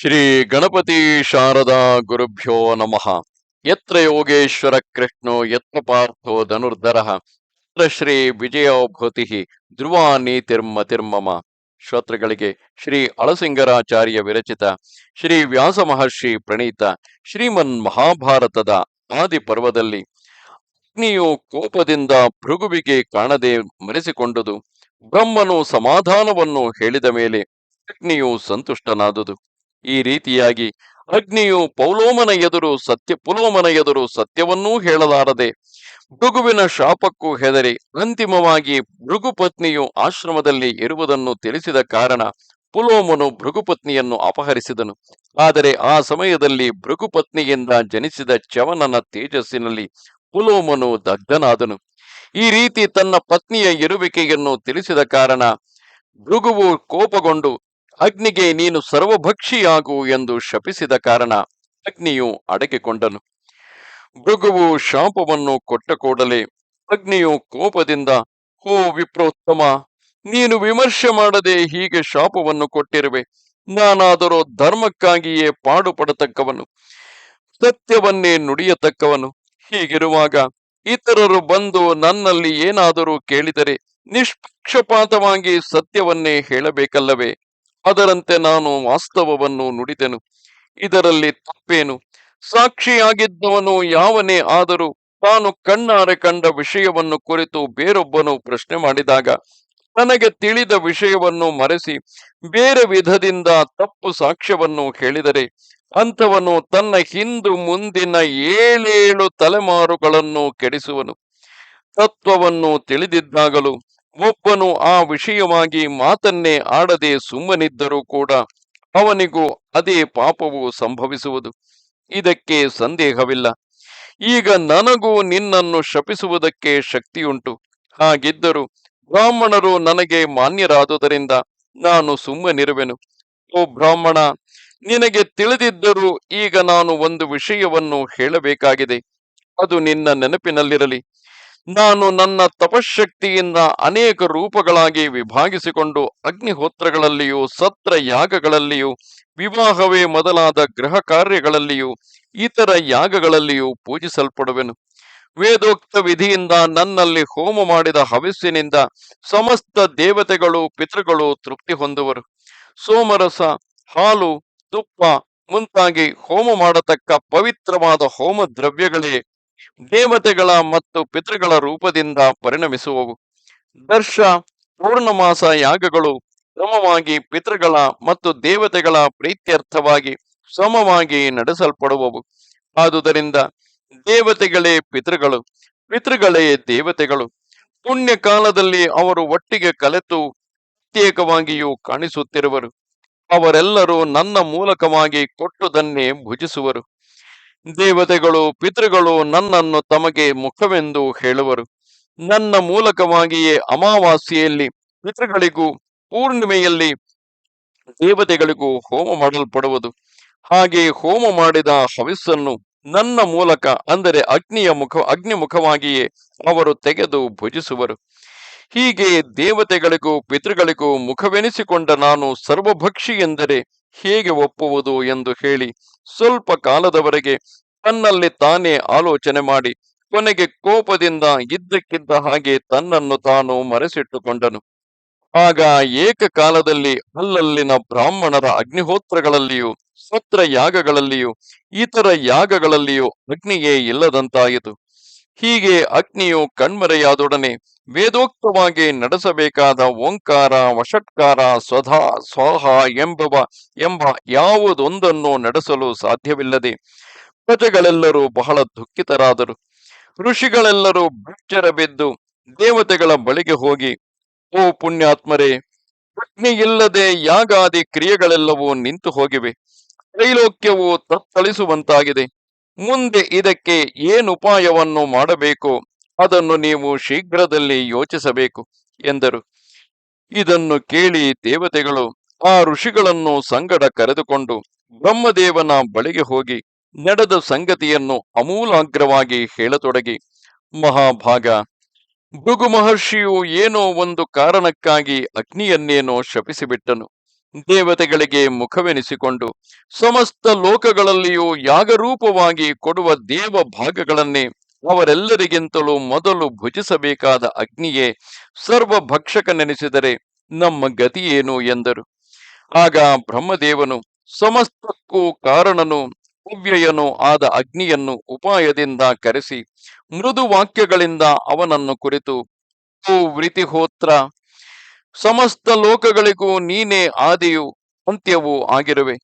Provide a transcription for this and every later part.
ಶ್ರೀ ಗಣಪತಿ ಶಾರದಾ ಗುರುಭ್ಯೋ ನಮಃ. ಯತ್ರ ಯೋಗೇಶ್ವರ ಕೃಷ್ಣೋ, ಯತ್ರ ಪಾರ್ಥೋ ಧನುರ್ಧರ, ಯತ್ರ ಶ್ರೀ ವಿಜಯೋಭೂತಿ ಧ್ರುವ ನೀತಿರ್ಮತಿರ್ಮಮ ಶ್ರೋತೃಗಳಿಗೆ ಶ್ರೀ ಅಳಸಿಂಗರಾಚಾರ್ಯ ವಿರಚಿತ, ಶ್ರೀ ವ್ಯಾಸ ಮಹರ್ಷಿ ಪ್ರಣೀತ, ಶ್ರೀಮನ್ ಮಹಾಭಾರತದ ಆದಿ ಪರ್ವದಲ್ಲಿ ಅಗ್ನಿಯು ಕೋಪದಿಂದ ಭೃಗುವಿಗೆ ಕಾಣದೆ ಮರೆಸಿಕೊಂಡುದು. ಬ್ರಹ್ಮನು ಸಮಾಧಾನವನ್ನು ಹೇಳಿದ ಮೇಲೆ ಅಗ್ನಿಯು ಸಂತುಷ್ಟನಾದುದು. ಈ ರೀತಿಯಾಗಿ ಅಗ್ನಿಯು ಪೌಲೋಮನ ಎದುರು ಸತ್ಯ, ಪುಲೋಮನ ಎದುರು ಸತ್ಯವನ್ನೂ ಹೇಳಲಾರದೆ ಭೃಗುವಿನ ಶಾಪಕ್ಕೂ ಹೆದರಿ ಅಂತಿಮವಾಗಿ ಭೃಗುಪತ್ನಿಯು ಆಶ್ರಮದಲ್ಲಿ ಇರುವುದನ್ನು ತಿಳಿಸಿದ ಕಾರಣ ಪುಲೋಮನು ಭೃಗುಪತ್ನಿಯನ್ನು ಅಪಹರಿಸಿದನು. ಆದರೆ ಆ ಸಮಯದಲ್ಲಿ ಭೃಗುಪತ್ನಿಯಿಂದ ಜನಿಸಿದ ಚವನನ ತೇಜಸ್ಸಿನಲ್ಲಿ ಪುಲೋಮನು ದಗ್ಧನಾದನು. ಈ ರೀತಿ ತನ್ನ ಪತ್ನಿಯ ಇರುವಿಕೆಯನ್ನು ತಿಳಿಸಿದ ಕಾರಣ ಭೃಗುವು ಕೋಪಗೊಂಡು ಅಗ್ನಿಗೆ ನೀನು ಸರ್ವಭಕ್ಷಿಯಾಗು ಎಂದು ಶಪಿಸಿದ ಕಾರಣ ಅಗ್ನಿಯು ಅಡಗಿಕೊಂಡನು. ಮೃಗುವು ಶಾಪವನ್ನು ಕೊಟ್ಟ ಕೂಡಲೇ ಅಗ್ನಿಯು ಕೋಪದಿಂದ ಹೋ ವಿಪ್ರೋತ್ತಮ, ನೀನು ವಿಮರ್ಶೆ ಮಾಡದೆ ಹೀಗೆ ಶಾಪವನ್ನು ಕೊಟ್ಟಿರುವೆ. ನಾನಾದರೂ ಧರ್ಮಕ್ಕಾಗಿಯೇ ಪಾಡುಪಡತಕ್ಕವನು, ಸತ್ಯವನ್ನೇ ನುಡಿಯತಕ್ಕವನು. ಹೀಗಿರುವಾಗ ಇತರರು ಬಂದು ನನ್ನಲ್ಲಿ ಏನಾದರೂ ಕೇಳಿದರೆ ನಿಷ್ಪಕ್ಷಪಾತವಾಗಿ ಸತ್ಯವನ್ನೇ ಹೇಳಬೇಕಲ್ಲವೇ? ಅದರಂತೆ ನಾನು ವಾಸ್ತವವನ್ನು ನುಡಿದೆನು. ಇದರಲ್ಲಿ ತಪ್ಪೇನು? ಸಾಕ್ಷಿಯಾಗಿದ್ದವನು ಯಾವನೇ ಆದರೂ ತಾನು ಕಣ್ಣಾರೆ ಕಂಡ ವಿಷಯವನ್ನು ಕುರಿತು ಬೇರೊಬ್ಬನು ಪ್ರಶ್ನೆ ಮಾಡಿದಾಗ, ನನಗೆ ತಿಳಿದ ವಿಷಯವನ್ನು ಮರೆಸಿ ಬೇರೆ ವಿಧದಿಂದ ತಪ್ಪು ಸಾಕ್ಷ್ಯವನ್ನು ಹೇಳಿದರೆ, ಅಂಥವನು ತನ್ನ ಹಿಂದು ಮುಂದಿನ ಏಳೇಳು ತಲೆಮಾರುಗಳನ್ನು ಕೆಡಿಸುವನು. ತತ್ವವನ್ನು ತಿಳಿದಿದ್ದಾಗಲೂ ಒಬ್ಬನು ಆ ವಿಷಯವಾಗಿ ಮಾತನ್ನೇ ಆಡದೆ ಸುಮ್ಮನಿದ್ದರೂ ಕೂಡ ಅವನಿಗೂ ಅದೇ ಪಾಪವು ಸಂಭವಿಸುವುದು. ಇದಕ್ಕೆ ಸಂದೇಹವಿಲ್ಲ. ಈಗ ನನಗೂ ನಿನ್ನನ್ನು ಶಪಿಸುವುದಕ್ಕೆ ಶಕ್ತಿಯುಂಟು. ಹಾಗಿದ್ದರೂ ಬ್ರಾಹ್ಮಣರು ನನಗೆ ಮಾನ್ಯರಾದುದರಿಂದ ನಾನು ಸುಮ್ಮನಿರುವೆನು. ಓ ಬ್ರಾಹ್ಮಣ, ನಿನಗೆ ತಿಳಿದಿದ್ದರೂ ಈಗ ನಾನು ಒಂದು ವಿಷಯವನ್ನು ಹೇಳಬೇಕಾಗಿದೆ. ಅದು ನಿನ್ನ ನೆನಪಿನಲ್ಲಿರಲಿ. ನಾನು ನನ್ನ ತಪಶಕ್ತಿಯಿಂದ ಅನೇಕ ರೂಪಗಳಾಗಿ ವಿಭಾಗಿಸಿಕೊಂಡು ಅಗ್ನಿಹೋತ್ರಗಳಲ್ಲಿಯೂ ಸತ್ರ ಯಾಗಗಳಲ್ಲಿಯೂ ವಿವಾಹವೇ ಮೊದಲಾದ ಗೃಹ ಕಾರ್ಯಗಳಲ್ಲಿಯೂ, ಇತರ ಯಾಗಗಳಲ್ಲಿಯೂ ಪೂಜಿಸಲ್ಪಡುವೆನು. ವೇದೋಕ್ತ ವಿಧಿಯಿಂದ ನನ್ನಲ್ಲಿ ಹೋಮ ಮಾಡಿದ ಹವಿಸ್ಸಿನಿಂದ ಸಮಸ್ತ ದೇವತೆಗಳು, ಪಿತೃಗಳು ತೃಪ್ತಿ ಹೊಂದುವರು. ಸೋಮರಸ, ಹಾಲು, ತುಪ್ಪ ಮುಂತಾಗಿ ಹೋಮ ಮಾಡತಕ್ಕ ಪವಿತ್ರವಾದ ಹೋಮ ದ್ರವ್ಯಗಳೇ ದೇವತೆಗಳ ಮತ್ತು ಪಿತೃಗಳ ರೂಪದಿಂದ ಪರಿಣಮಿಸುವವು. ದರ್ಶ, ಪೂರ್ಣಮಾಸ ಯಾಗಗಳು ಕ್ರಮವಾಗಿ ಪಿತೃಗಳ ಮತ್ತು ದೇವತೆಗಳ ಪ್ರೀತ್ಯರ್ಥವಾಗಿ ಸಮವಾಗಿ ನಡೆಸಲ್ಪಡುವವು. ಆದುದರಿಂದ ದೇವತೆಗಳೇ ಪಿತೃಗಳು, ಪಿತೃಗಳೇ ದೇವತೆಗಳು. ಪುಣ್ಯ ಕಾಲದಲ್ಲಿ ಅವರು ಒಟ್ಟಿಗೆ ಕಲೆತು ಪ್ರತ್ಯೇಕವಾಗಿಯೂ ಕಾಣಿಸುತ್ತಿರುವರು. ಅವರೆಲ್ಲರೂ ನನ್ನ ಮೂಲಕವಾಗಿ ಕೊಟ್ಟುದನ್ನೇ ಭುಜಿಸುವರು. ದೇವತೆಗಳು, ಪಿತೃಗಳು ನನ್ನನ್ನು ತಮಗೆ ಮುಖವೆಂದು ಹೇಳುವರು. ನನ್ನ ಮೂಲಕವಾಗಿಯೇ ಅಮಾವಾಸ್ಯೆಯಲ್ಲಿ ಪಿತೃಗಳಿಗೂ ಪೂರ್ಣಿಮೆಯಲ್ಲಿ ದೇವತೆಗಳಿಗೂ ಹೋಮ ಮಾಡಲ್ಪಡುವುದು. ಹಾಗೆ ಹೋಮ ಮಾಡಿದ ಹವಿಸ್ಸನ್ನು ನನ್ನ ಮೂಲಕ, ಅಂದರೆ ಅಗ್ನಿಯ ಮುಖ ಅಗ್ನಿ ಮುಖವಾಗಿಯೇ ಅವರು ತೆಗೆದು ಭುಜಿಸುವರು. ಹೀಗೆ ದೇವತೆಗಳಿಗೂ, ಪಿತೃಗಳಿಗೂ ಮುಖವೆನಿಸಿಕೊಂಡ ನಾನು ಸರ್ವಭಕ್ಷಿ ಎಂದರೆ ಹೇಗೆ ಒಪ್ಪುವುದು ಎಂದು ಹೇಳಿ ಸ್ವಲ್ಪ ಕಾಲದವರೆಗೆ ತನ್ನಲ್ಲಿ ತಾನೇ ಆಲೋಚನೆ ಮಾಡಿ ಕೊನೆಗೆ ಕೋಪದಿಂದ ಇದ್ದಕ್ಕಿದ್ದ ಹಾಗೆ ತನ್ನನ್ನು ತಾನು ಮರೆಸಿಟ್ಟುಕೊಂಡನು. ಆಗ ಏಕಕಾಲದಲ್ಲಿ ಅಲ್ಲಲ್ಲಿನ ಬ್ರಾಹ್ಮಣರ ಅಗ್ನಿಹೋತ್ರಗಳಲ್ಲಿಯೂ ಸತ್ರ ಯಾಗಗಳಲ್ಲಿಯೂ ಇತರ ಯಾಗಗಳಲ್ಲಿಯೂ ಅಗ್ನಿಯೇ ಇಲ್ಲದಂತಾಯಿತು. ಹೀಗೆ ಅಗ್ನಿಯು ಕಣ್ಮರೆಯಾದೊಡನೆ ವೇದೋಕ್ತವಾಗಿ ನಡೆಸಬೇಕಾದ ಓಂಕಾರ, ವಷಟ್ಕಾರ, ಸ್ವಧಾ, ಸ್ವಾಹ ಎಂಬವ, ಎಂಬ ಯಾವುದೊಂದನ್ನು ನಡೆಸಲು ಸಾಧ್ಯವಿಲ್ಲದೆ ಪ್ರಜೆಗಳೆಲ್ಲರೂ ಬಹಳ ದುಃಖಿತರಾದರು. ಋಷಿಗಳೆಲ್ಲರೂ ಬೆಚ್ಚರ ಬಿದ್ದು ದೇವತೆಗಳ ಬಳಿಗೆ ಹೋಗಿ, ಓ ಪುಣ್ಯಾತ್ಮರೇ ಇಲ್ಲದೆ ಯಾಗಾದಿ ಕ್ರಿಯೆಗಳೆಲ್ಲವೂ ನಿಂತು ಹೋಗಿವೆ. ತ್ರೈಲೋಕ್ಯವು ತತ್ತಳಿಸುವಂತಾಗಿದೆ. ಮುಂದೆ ಇದಕ್ಕೆ ಏನು ಉಪಾಯವನ್ನು ಮಾಡಬೇಕು? ಅದನ್ನು ನೀವು ಶೀಘ್ರದಲ್ಲಿ ಯೋಚಿಸಬೇಕು, ಎಂದರು. ಇದನ್ನು ಕೇಳಿ ದೇವತೆಗಳು ಆ ಋಷಿಗಳನ್ನು ಸಂಗಡ ಕರೆದುಕೊಂಡು ಬ್ರಹ್ಮದೇವನ ಬಳಿಗೆ ಹೋಗಿ ನಡೆದ ಸಂಗತಿಯನ್ನು ಅಮೂಲಾಗ್ರವಾಗಿ ಹೇಳತೊಡಗಿ. ಮಹಾಭಾಗ. ಭೃಗು ಮಹರ್ಷಿಯು ಏನೋ ಒಂದು ಕಾರಣಕ್ಕಾಗಿ ಅಗ್ನಿಯನ್ನೇನೋ ಶಪಿಸಿಬಿಟ್ಟನು. ದೇವತೆಗಳಿಗೆ ಮುಖವೆನಿಸಿಕೊಂಡು ಸಮಸ್ತ ಲೋಕಗಳಲ್ಲಿಯೂ ಯಾಗರೂಪವಾಗಿ ಕೊಡುವ ದೇವ ಭಾಗಗಳನ್ನೇ ಅವರೆಲ್ಲರಿಗಿಂತಲೂ ಮೊದಲು ಭುಜಿಸಬೇಕಾದ ಅಗ್ನಿಯೇ ಸರ್ವ ಭಕ್ಷಕನೆನಿಸಿದರೆ ನಮ್ಮ ಗತಿಯೇನು ಎಂದರು. ಆಗ ಬ್ರಹ್ಮದೇವನು ಸಮಸ್ತಕ್ಕೂ ಕಾರಣನು ಅವ್ಯಯನು ಆದ ಅಗ್ನಿಯನ್ನು ಉಪಾಯದಿಂದ ಕರೆಸಿ ಮೃದು ವಾಕ್ಯಗಳಿಂದ ಅವನನ್ನು ಕುರಿತು, ಓ ವೃತಿಹೋತ್ರ ಸಮಸ್ತ ಲೋಕಗಳಿಗೂ ನೀನೇ ಆದಿಯು ಅಂತ್ಯವೂ ಆಗಿರುವೆ.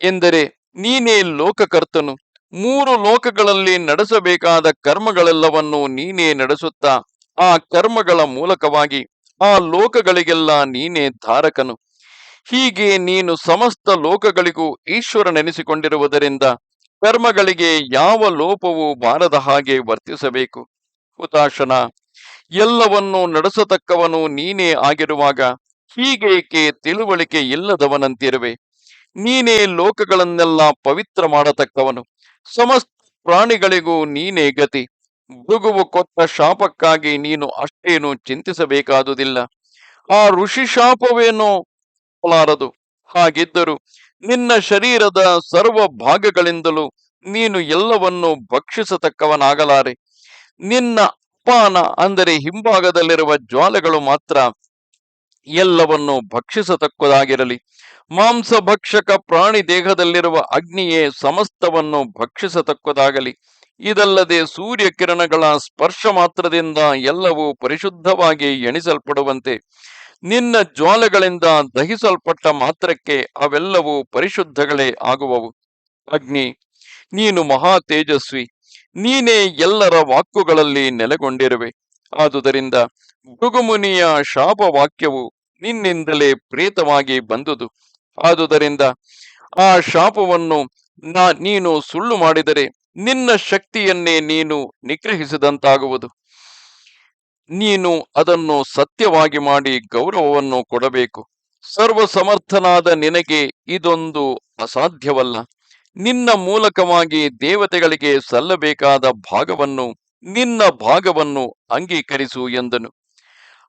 ಎಂದರೆ ನೀನೇ ಲೋಕಕರ್ತನು. ಮೂರು ಲೋಕಗಳಲ್ಲಿ ನಡೆಸಬೇಕಾದ ಕರ್ಮಗಳೆಲ್ಲವನ್ನೂ ನೀನೇ ನಡೆಸುತ್ತಾ. ಆ ಕರ್ಮಗಳ ಮೂಲಕವಾಗಿ ಆ ಲೋಕಗಳಿಗೆಲ್ಲ ನೀನೇ ಧಾರಕನು. ಹೀಗೆ ನೀನು ಸಮಸ್ತ ಲೋಕಗಳಿಗೂ ಈಶ್ವರನೆನಿಸಿಕೊಂಡಿರುವುದರಿಂದ ಕರ್ಮಗಳಿಗೆ ಯಾವ ಲೋಪವೂ ಬಾರದ ಹಾಗೆ ವರ್ತಿಸಬೇಕು. ಹುತಾಶನ, ಎಲ್ಲವನ್ನೂ ನಡೆಸತಕ್ಕವನು ನೀನೇ ಆಗಿರುವಾಗ ಹೀಗೇಕೆ ತಿಳುವಳಿಕೆ ಇಲ್ಲದವನಂತಿರುವೆ. ನೀನೇ ಲೋಕಗಳನ್ನೆಲ್ಲ ಪವಿತ್ರ ಮಾಡತಕ್ಕವನು. ಸಮಸ್ತ ಪ್ರಾಣಿಗಳಿಗೂ ನೀನೇ ಗತಿ. ಭೃಗುವು ಕೊಟ್ಟ ಶಾಪಕ್ಕಾಗಿ ನೀನು ಅಷ್ಟೇನು ಚಿಂತಿಸಬೇಕಾದುದಿಲ್ಲ. ಆ ಋಷಿ ಶಾಪವೇನೋ ಲಾರದು. ಹಾಗಿದ್ದರೂ ನಿನ್ನ ಶರೀರದ ಸರ್ವ ಭಾಗಗಳಿಂದಲೂ ನೀನು ಎಲ್ಲವನ್ನೂ ಭಕ್ಷಿಸತಕ್ಕವನಾಗಲಾರೆ. ನಿನ್ನ ಅಪಾನ, ಅಂದರೆ ಹಿಂಭಾಗದಲ್ಲಿರುವ ಜ್ವಾಲೆಗಳು ಮಾತ್ರ ಎಲ್ಲವನ್ನು ಭಕ್ಷಿಸತಕ್ಕದಾಗಿರಲಿ. ಮಾಂಸ ಭಕ್ಷಕ ಪ್ರಾಣಿ ದೇಹದಲ್ಲಿರುವ ಅಗ್ನಿಯೇ ಸಮಸ್ತವನ್ನು ಭಕ್ಷಿಸತಕ್ಕದಾಗಲಿ. ಇದಲ್ಲದೆ ಸೂರ್ಯ ಕಿರಣಗಳ ಸ್ಪರ್ಶ ಮಾತ್ರದಿಂದ ಎಲ್ಲವೂ ಪರಿಶುದ್ಧವಾಗಿ ಎಣಿಸಲ್ಪಡುವಂತೆ, ನಿನ್ನ ಜ್ವಾಲೆಗಳಿಂದ ದಹಿಸಲ್ಪಟ್ಟ ಮಾತ್ರಕ್ಕೆ ಅವೆಲ್ಲವೂ ಪರಿಶುದ್ಧಗಳೇ ಆಗುವವು. ಅಗ್ನಿ, ನೀನು ಮಹಾ ತೇಜಸ್ವಿ. ನೀನೇ ಎಲ್ಲರ ವಾಕ್ಕುಗಳಲ್ಲಿ ನೆಲೆಗೊಂಡಿರುವೆ. ಆದುದರಿಂದ ಭೃಗುಮುನಿಯ ಶಾಪ ವಾಕ್ಯವು ನಿನ್ನಿಂದಲೇ ಪ್ರೇತವಾಗಿ ಬಂದುದು. ಆದುದರಿಂದ ಆ ಶಾಪವನ್ನು ನಾ ನೀನು ಸುಳ್ಳು ಮಾಡಿದರೆ ನಿನ್ನ ಶಕ್ತಿಯನ್ನೇ ನೀನು ನಿಗ್ರಹಿಸಿದಂತಾಗುವುದು. ನೀನು ಅದನ್ನು ಸತ್ಯವಾಗಿ ಮಾಡಿ ಗೌರವವನ್ನು ಕೊಡಬೇಕು. ಸರ್ವ ಸಮರ್ಥನಾದ ನಿನಗೆ ಇದೊಂದು ಅಸಾಧ್ಯವಲ್ಲ. ನಿನ್ನ ಮೂಲಕವಾಗಿ ದೇವತೆಗಳಿಗೆ ಸಲ್ಲಬೇಕಾದ ಭಾಗವನ್ನು ನಿನ್ನ ಭಾಗವನ್ನು ಅಂಗೀಕರಿಸು ಎಂದನು.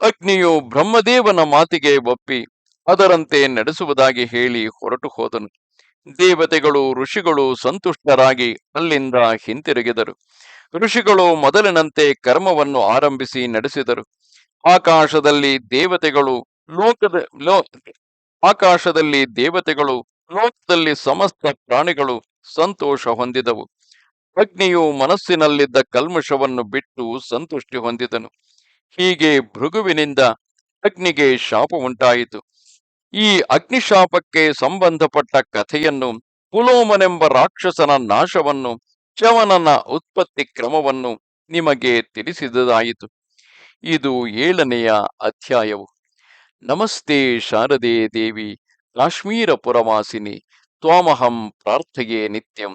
ಅಗ್ನಿಯು ಬ್ರಹ್ಮದೇವನ ಮಾತಿಗೆ ಒಪ್ಪಿ ಅದರಂತೆ ನಡೆಸುವುದಾಗಿ ಹೇಳಿ ಹೊರಟು ಹೋದನು. ದೇವತೆಗಳು, ಋಷಿಗಳು ಸಂತುಷ್ಟರಾಗಿ ಅಲ್ಲಿಂದ ಹಿಂತಿರುಗಿದರು. ಋಷಿಗಳು ಮೊದಲಿನಂತೆ ಕರ್ಮವನ್ನು ಆರಂಭಿಸಿ ನಡೆಸಿದರು. ಆಕಾಶದಲ್ಲಿ ದೇವತೆಗಳು ಲೋಕದ, ಲೋ, ಆಕಾಶದಲ್ಲಿ ದೇವತೆಗಳು ಲೋಕದಲ್ಲಿ ಸಮಸ್ತ ಪ್ರಾಣಿಗಳು ಸಂತೋಷ ಹೊಂದಿದವು. ಅಗ್ನಿಯು ಮನಸ್ಸಿನಲ್ಲಿದ್ದ ಕಲ್ಮಶವನ್ನು ಬಿಟ್ಟು ಸಂತುಷ್ಟಿ ಹೊಂದಿದನು. ಹೀಗೆ ಭೃಗುವಿನಿಂದ ಅಗ್ನಿಗೆ ಶಾಪ ಉಂಟಾಯಿತು. ಈ ಅಗ್ನಿಶಾಪಕ್ಕೆ ಸಂಬಂಧಪಟ್ಟ ಕಥೆಯನ್ನು ಪುಲೋಮನೆಂಬ ರಾಕ್ಷಸನ ನಾಶವನ್ನು ಚವನನ ಉತ್ಪತ್ತಿ ಕ್ರಮವನ್ನು ನಿಮಗೆ ತಿಳಿಸಿದಾಯಿತು ಇದು ಏಳನೆಯ ಅಧ್ಯಾಯವು. ನಮಸ್ತೆ ಶಾರದೆ ದೇವಿ, ಕಾಶ್ಮೀರ ಪುರವಾಸಿನಿ, ತ್ವಾಮಹಂ ಪ್ರಾರ್ಥೆಯೇ ನಿತ್ಯಂ.